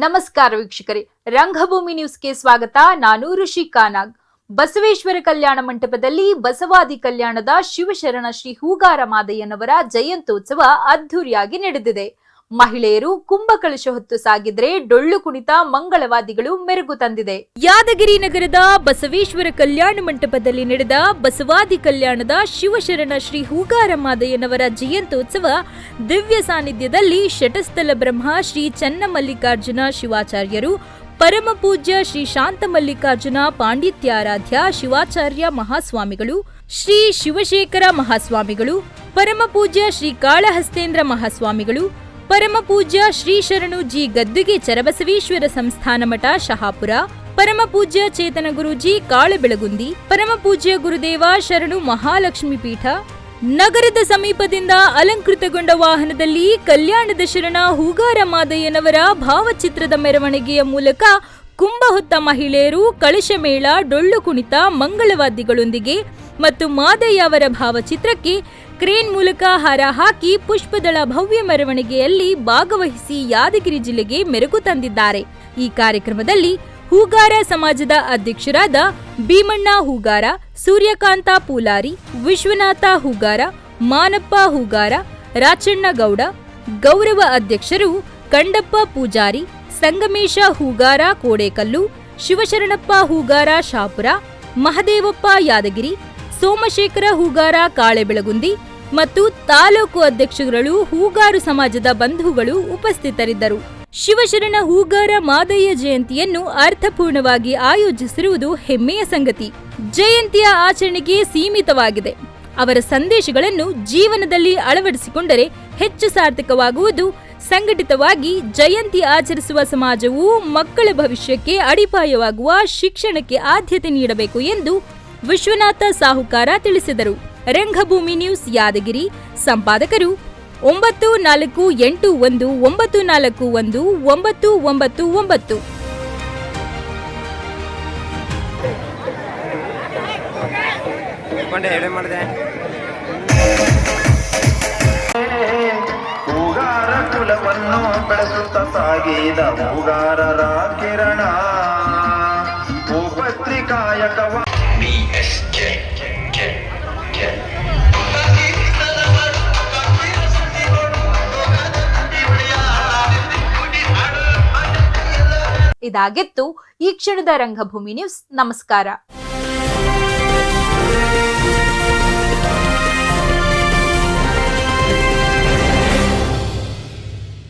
ನಮಸ್ಕಾರ ವೀಕ್ಷಕರೇ. ರಂಗಭೂಮಿ ನ್ಯೂಸ್ಗೆ ಸ್ವಾಗತ. ನಾನು ಋಷಿಕಾ ನಾಗ್ ಬಸವೇಶ್ವರ ಕಲ್ಯಾಣ ಮಂಟಪದಲ್ಲಿ ಬಸವಾದಿ ಕಲ್ಯಾಣದ ಶಿವಶರಣ ಶ್ರೀ ಹೂಗಾರ ಮಾದಯ್ಯನವರ ಜಯಂತ್ಯೋತ್ಸವ ಅದ್ಧೂರಿಯಾಗಿ ನಡೆದಿದೆ. ಮಹಿಳೆಯರು ಕುಂಭಕಳಶ ಹೊತ್ತು ಸಾಗಿದ್ರೆ ಡೊಳ್ಳು ಕುಣಿತ ಮಂಗಳವಾದಿಗಳು ಮೆರುಗು ತಂದಿದೆ. ಯಾದಗಿರಿ ನಗರದ ಬಸವೇಶ್ವರ ಕಲ್ಯಾಣ ಮಂಟಪದಲ್ಲಿ ನಡೆದ ಬಸವಾದಿ ಕಲ್ಯಾಣದ ಶಿವಶರಣ ಶ್ರೀ ಹೂಗಾರ ಮಾದಯ್ಯನವರ ಜಯಂತ್ಯೋತ್ಸವ ದಿವ್ಯ ಸಾನ್ನಿಧ್ಯದಲ್ಲಿ ಶಟಸ್ಥಲ ಬ್ರಹ್ಮ ಶ್ರೀ ಚನ್ನಮಲ್ಲಿಕಾರ್ಜುನ ಶಿವಾಚಾರ್ಯರು, ಪರಮ ಪೂಜ್ಯ ಶ್ರೀ ಶಾಂತಮಲ್ಲಿಕಾರ್ಜುನ ಪಾಂಡಿತ್ಯಾರಾಧ್ಯ ಶಿವಾಚಾರ್ಯ ಮಹಾಸ್ವಾಮಿಗಳು, ಶ್ರೀ ಶಿವಶೇಖರ ಮಹಾಸ್ವಾಮಿಗಳು, ಪರಮ ಪೂಜ್ಯ ಶ್ರೀ ಕಾಳಹಸ್ತೇಂದ್ರ ಮಹಾಸ್ವಾಮಿಗಳು ಪರಮ ಪೂಜ್ಯ ಶ್ರೀ ಶರಣು ಜಿ ಗದ್ದುಗೆ ಚರಬಸವೇಶ್ವರ ಸಂಸ್ಥಾನ ಮಠ, ಶಹಾಪುರ. ಪರಮ ಪೂಜ್ಯ ಚೇತನ ಗುರೂಜಿ ಕಾಳಬೆಳಗುಂದಿ. ಪರಮ ಪೂಜ್ಯ ಗುರುದೇವ ಶರಣು ಮಹಾಲಕ್ಷ್ಮಿ ಪೀಠ. ನಗರದ ಸಮೀಪದಿಂದ ಅಲಂಕೃತಗೊಂಡ ವಾಹನದಲ್ಲಿ ಕಲ್ಯಾಣದ ಶರಣ ಹೂಗಾರ ಮಾದಯ್ಯನವರ ಭಾವಚಿತ್ರದ ಮೆರವಣಿಗೆಯ ಮೂಲಕ ಕುಂಭ ಹೊತ್ತ ಮಹಿಳೆಯರು, ಕಳಶ ಮೇಳ, ಡೊಳ್ಳು ಕುಣಿತ ಮಂಗಳವಾದಿಗಳೊಂದಿಗೆ ಮತ್ತು ಮಾದಯ್ಯ ಅವರ ಭಾವಚಿತ್ರಕ್ಕೆ ಕ್ರೇನ್ ಮೂಲಕ ಹಾರ ಹಾಕಿ ಪುಷ್ಪದಳ ಭವ್ಯ ಮೆರವಣಿಗೆಯಲ್ಲಿ ಭಾಗವಹಿಸಿ ಯಾದಗಿರಿ ಜಿಲ್ಲೆಗೆ ಮೆರುಗು ತಂದಿದ್ದಾರೆ. ಈ ಕಾರ್ಯಕ್ರಮದಲ್ಲಿ ಹೂಗಾರ ಸಮಾಜದ ಅಧ್ಯಕ್ಷರಾದ ಭೀಮಣ್ಣ ಹೂಗಾರ, ಸೂರ್ಯಕಾಂತ ಪೂಲಾರಿ, ವಿಶ್ವನಾಥ ಹೂಗಾರ, ಮಾನಪ್ಪ ಹೂಗಾರ ರಾಚಣ್ಣಗೌಡ ಗೌರವ ಅಧ್ಯಕ್ಷರು ಕಂಡಪ್ಪ ಪೂಜಾರಿ, ಸಂಗಮೇಶ ಹೂಗಾರ ಕೋಡೇಕಲ್ಲು, ಶಿವಶರಣಪ್ಪ ಹೂಗಾರ ಶಾಪುರ, ಮಹದೇವಪ್ಪ ಯಾದಗಿರಿ, ಸೋಮಶೇಖರ ಹೂಗಾರ ಕಾಳೆಬೆಳಗುಂದಿ ಮತ್ತು ತಾಲೂಕು ಅಧ್ಯಕ್ಷರುಗಳು, ಹೂಗಾರು ಸಮಾಜದ ಬಂಧುಗಳು ಉಪಸ್ಥಿತರಿದ್ದರು. ಶಿವಶರಣ ಹೂಗಾರ ಮಾದಯ್ಯ ಜಯಂತಿಯನ್ನು ಅರ್ಥಪೂರ್ಣವಾಗಿ ಆಯೋಜಿಸಿರುವುದು ಹೆಮ್ಮೆಯ ಸಂಗತಿ. ಜಯಂತಿಯ ಆಚರಣೆಗೆ ಸೀಮಿತವಾಗಿದೆ. ಅವರ ಸಂದೇಶಗಳನ್ನು ಜೀವನದಲ್ಲಿ ಅಳವಡಿಸಿಕೊಂಡರೆ ಹೆಚ್ಚು ಸಾರ್ಥಕವಾಗುವುದು, ಸಂಘಟಿತವಾಗಿ ಜಯಂತಿ ಆಚರಿಸುವ ಸಮಾಜವು ಮಕ್ಕಳ ಭವಿಷ್ಯಕ್ಕೆ ಅಡಿಪಾಯವಾಗುವ ಶಿಕ್ಷಣಕ್ಕೆ ಆದ್ಯತೆ ನೀಡಬೇಕು ಎಂದು ವಿಶ್ವನಾಥ ಸಾಹುಕಾರ ತಿಳಿಸಿದರು. ರಂಗಭೂಮಿ ನ್ಯೂಸ್ ಯಾದಗಿರಿ ಸಂಪಾದಕರು ಒಂಬತ್ತು ನಾಲ್ಕು ಎಂಟು ಒಂದು ಒಂಬತ್ತು ನಾಲ್ಕು ಒಂದು ಒಂಬತ್ತು ಒಂಬತ್ತು ಒಂಬತ್ತು. ಹೂಗಾರ ಕುಲವನ್ನು ಬೆಳೆಸುತ್ತ ಸಾಗಿದ ಹೂಗಾರರ ಕಿರಣ. ಭೂಪತ್ರಿಕಾಯಕವ ಇದಾಗಿತ್ತು ಈ ಕ್ಷಣದ ರಂಗಭೂಮಿ ನ್ಯೂಸ್. ನಮಸ್ಕಾರ.